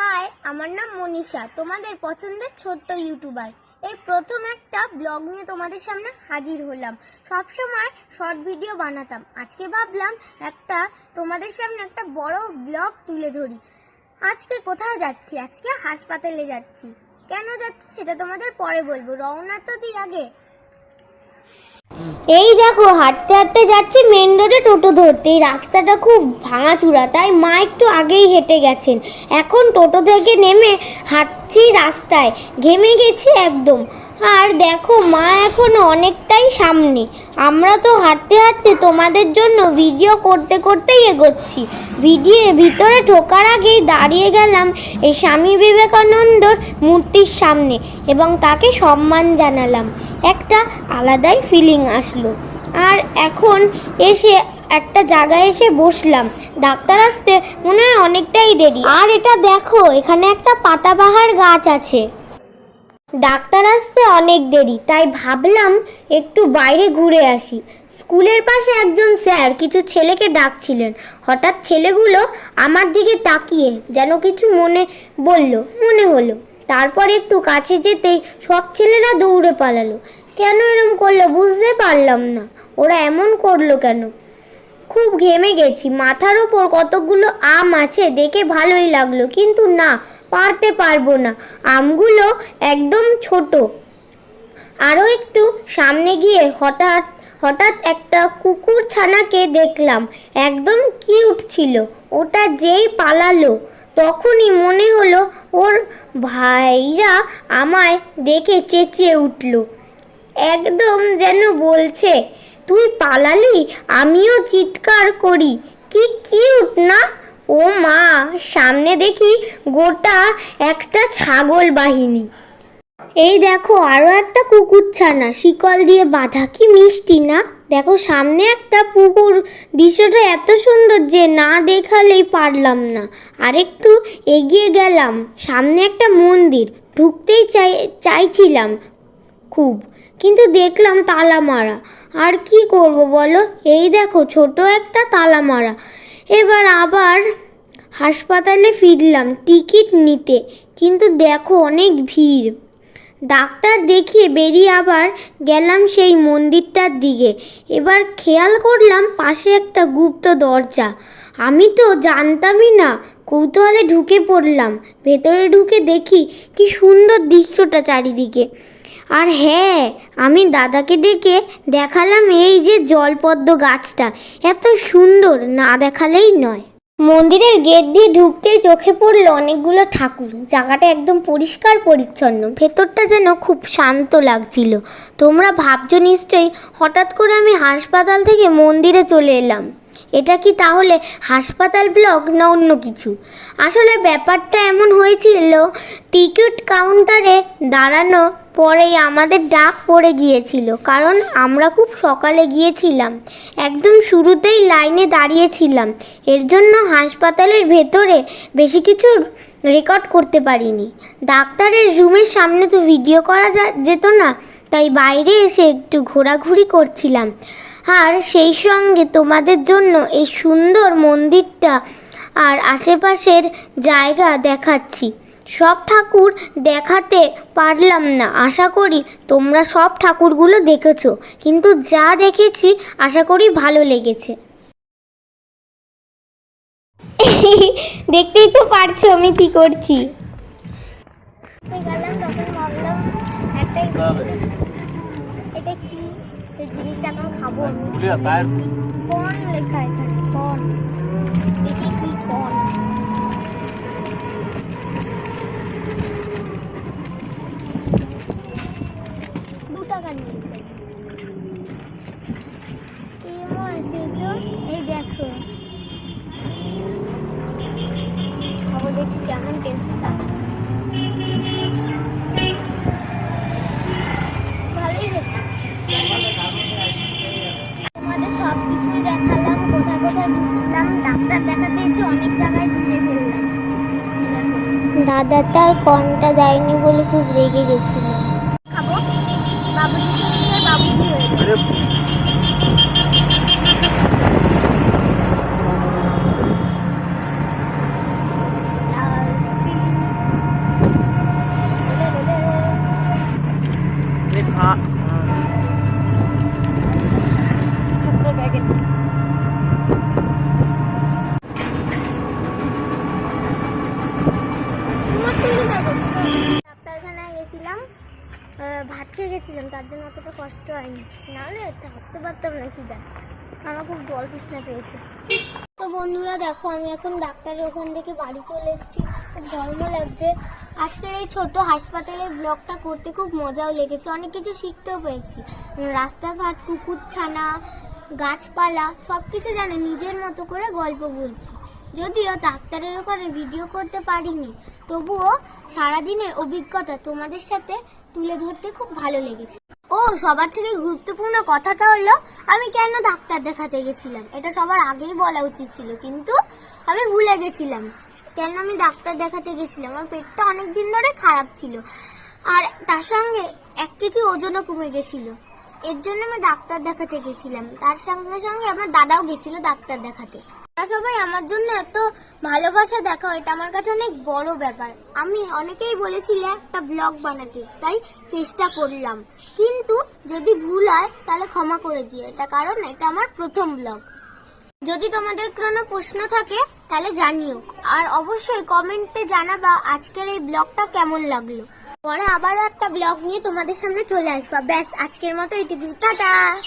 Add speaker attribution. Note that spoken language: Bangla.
Speaker 1: হাই, আমার নাম মনীষা। তোমাদের পছন্দের ছোট্ট ইউটিউবার এই প্রথম একটা ব্লগ নিয়ে তোমাদের সামনে হাজির হলাম। সব সময় শর্ট ভিডিও বানাতাম। আজকে ভাবলাম একটা তোমাদের সামনে একটা বড় ব্লগ তুলে ধরি। আজকে কোথায় যাচ্ছি? আজকে হাসপাতালে যাচ্ছি। কেন যাচ্ছি সেটা তোমাদের পরে বলব। রওনা তো দিই আগে। এই দেখো, হাঁটতে হাঁটতে যাচ্ছি মেন রোডে টোটো ধরতে। এই রাস্তাটা খুব ভাঙাচুরা, তাই মা একটু আগেই হেঁটে গেছেন। এখন টোটো থেকে নেমে হাঁটছি রাস্তায়, ঘেমে গেছি একদম। আর দেখো, মা এখন অনেকটাই সামনে। আমরা তো হাঁটতে হাঁটতে তোমাদের জন্য ভিডিও করতে করতেই এগোচ্ছি। ভিডিও ভিতরে ঢোকার আগেই দাঁড়িয়ে গেলাম এই স্বামী বিবেকানন্দর মূর্তির সামনে এবং তাকে সম্মান জানালাম। একটা আলাদাই ফিলিং আসলো। আর এখন এসে একটা জায়গায় এসে বসলাম। ডাক্তার আসতে মনে হয় অনেকটাই দেরি। আর এটা দেখো, এখানে একটা পাতাবাহার গাছ আছে। ডাক্তার আসতে অনেক দেরি, তাই ভাবলাম একটু বাইরে ঘুরে আসি। স্কুলের পাশে একজন স্যার কিছু ছেলেকে ডাকছিলেন। হঠাৎ ছেলেগুলো আমার দিকে তাকিয়ে যেন কিছু মনে বলল, মনে হলো। তারপর একটু কাছে যেতেই সব ছেলেরা দৌড়ে পালালো। কেন এরম করল বুঝতে পারলাম না। ওরা এমন করল কেন? খুব ঘেমে গেছি। মাথার ওপর কতগুলো আম আছে দেখে ভালোই লাগল, কিন্তু না, পারতে পারব না। আমগুলো একদম ছোট। আরও একটু সামনে গিয়ে হঠাৎ হঠাৎ একটা কুকুর ছানাকে দেখলাম। একদম কিউট ছিল। ওটা যেই পালালো তখনই মনে হলো ওর ভাইরা আমায় দেখে চেঁচিয়ে উঠল। একদম যেন বলছে, তুই পালালি? আমিও চিৎকার করি। কি কিউট না? ও মা, সামনে দেখি গোটা একটা ছাগল বাহিনী। এই দেখো আরও একটা কুকুর ছানা শিকল দিয়ে বাঁধা, কি মিষ্টি না? দেখো, সামনে একটা পুকুর। দৃশ্যটা এত সুন্দর যে না দেখালেই পারলাম না। আরেকটু এগিয়ে গেলাম। সামনে একটা মন্দির। ঢুকতেই চাই, চাইছিলাম খুব। কিন্তু দেখলাম তালা মারা আর কি করব বলো? এই দেখো, ছোট একটা তালা মারা এবার আবার হাসপাতালে ফিরলাম টিকিট নিতে। কিন্তু দেখো, অনেক ভিড়। ডাক্তার দেখিয়ে বেরিয়ে আবার গেলাম সেই মন্দিরটার দিকে। এবার খেয়াল করলাম পাশে একটা গুপ্ত দরজা। আমি তো জানতামই না, কৌতূহলে ঢুকে পড়লাম। ভেতরে ঢুকে দেখি কি সুন্দর দৃশ্যটা চারিদিকে। আর হ্যাঁ আমি দাদাকে ডেকে দেখালাম এই যে জলপদ্ম গাছটা। এত সুন্দর, না দেখালেই নয়। মন্দিরের গেট দিয়ে ঢুকতেই চোখে পড়ল অনেকগুলো ঠাকুর। জায়গাটা একদম পরিষ্কার পরিচ্ছন্ন। ভেতরটা যেন খুব শান্ত লাগছিল। তোমরা ভাবছ নিশ্চয়ই হঠাৎ করে আমি হাসপাতাল থেকে মন্দিরে চলে এলাম। এটা কি তাহলে হাসপাতাল ব্লক না অন্য কিছু? আসলে ব্যাপারটা এমন হয়েছিল, টিকিট কাউন্টারে দাঁড়ানো পরেই আমাদের ডাক পড়ে গিয়েছিল, কারণ আমরা খুব সকালে গিয়েছিলাম। একদম শুরুতেই লাইনে দাঁড়িয়েছিলাম। এর জন্য হাসপাতালের ভেতরে বেশি কিছু রেকর্ড করতে পারিনি। ডাক্তারের রুমের সামনে তো ভিডিও করা যেত না, তাই বাইরে এসে একটু ঘোরাঘুরি করছিলাম। আর সেই সঙ্গে তোমাদের জন্য এই সুন্দর মন্দিরটা আর আশেপাশের জায়গা দেখাচ্ছি। সব ঠাকুর দেখাতে পারলাম না। আশা করি তোমরা সব ঠাকুরগুলো দেখেছ। কিন্তু যা দেখেছি আশা করি ভালো লেগেছে। দেখতেই তো পারছ আমি কি করছি। গেলাম তখন ভাবলাম একটাই এটা কি সেই জিনিসটা এখন খাব আমি। কর্ন লেখা এখানে কর্ন। দেখি কি কর্ন। দু টাকা নিয়েছে। তো। এই দেখো। খাব দেখি কেমন টেস্টটা ভালোই খেতে তোমাদের সব কিছুই দেখালাম কোথায় কোথায় ঘুরলাম ডাক্তার দেখাতে এসে অনেক জায়গায় ঘুরে ফেললাম দাদা তার কনটা দেয়নি বলে খুব রেগে গেছিল। খাব? বাবুজি হয়ে যাবে।
Speaker 2: আরে
Speaker 1: Last ডাক্তারখানায় গেছিলাম আহ, ভাত খেয়ে গেছিলাম, তার জন্য অতটা কষ্ট হয়নি। নাহলে থাকতে পারতাম না কি দেখ। আমার খুব জল তৃষ্ণা পেয়েছে। তো বন্ধুরা, দেখো, আমি এখন ডাক্তারের ওখান থেকে বাড়ি চলে এসেছি। খুব গরমও লাগছে। আজকের এই ছোট হাসপাতালের ব্লগটা করতে খুব মজাও লেগেছে। অনেক কিছু শিখতেও পেরেছি। রাস্তাঘাট, কুকুর ছানা, গাছপালা সব কিছু জানে নিজের মতো করে গল্প বলছি। যদিও ডাক্তারের ওখানে ভিডিও করতে পারিনি, তবুও সারাদিনের অভিজ্ঞতা তোমাদের সাথে তুলে ধরতে খুব ভালো লেগেছে। ও, সবার থেকে গুরুত্বপূর্ণ কথাটা হলো, আমি কেন ডাক্তার দেখাতে গেছিলাম? এটা সবার আগেই বলা উচিত ছিল, কিন্তু আমি ভুলে গেছিলাম। কেন আমি ডাক্তার দেখাতে গেছিলাম? আমার পেটটা অনেক দিন ধরে খারাপ ছিল। আর তার সঙ্গে এক কেজি ওজনও কমে গেছিল। এর জন্য আমি ডাক্তার দেখাতে গেছিলাম। তার সঙ্গে সঙ্গে আমার দাদাও গেছিল ডাক্তার দেখাতে। সবাই, আমার জন্য এত ভালোবাসা দেখা এটা আমার কাছে অনেক বড় ব্যাপার। আমি অনেকেই বলেছিলে, একটা ব্লগ বানাতে, তাই চেষ্টা করলাম। কিন্তু যদি ভুল হয়, তাহলে ক্ষমা করে দিও। এটা কারণ, এটা আমার প্রথম ব্লগ। যদি তোমাদের কোনো প্রশ্ন থাকে, তাহলে জানিও। আর অবশ্যই কমেন্টে জানাবা আজকের এই ব্লগটা কেমন লাগল। পরে আবারও একটা ব্লগ নিয়ে তোমাদের সামনে চলে আসবা। ব্যাস, আজকের মতো এটুকু টাটা!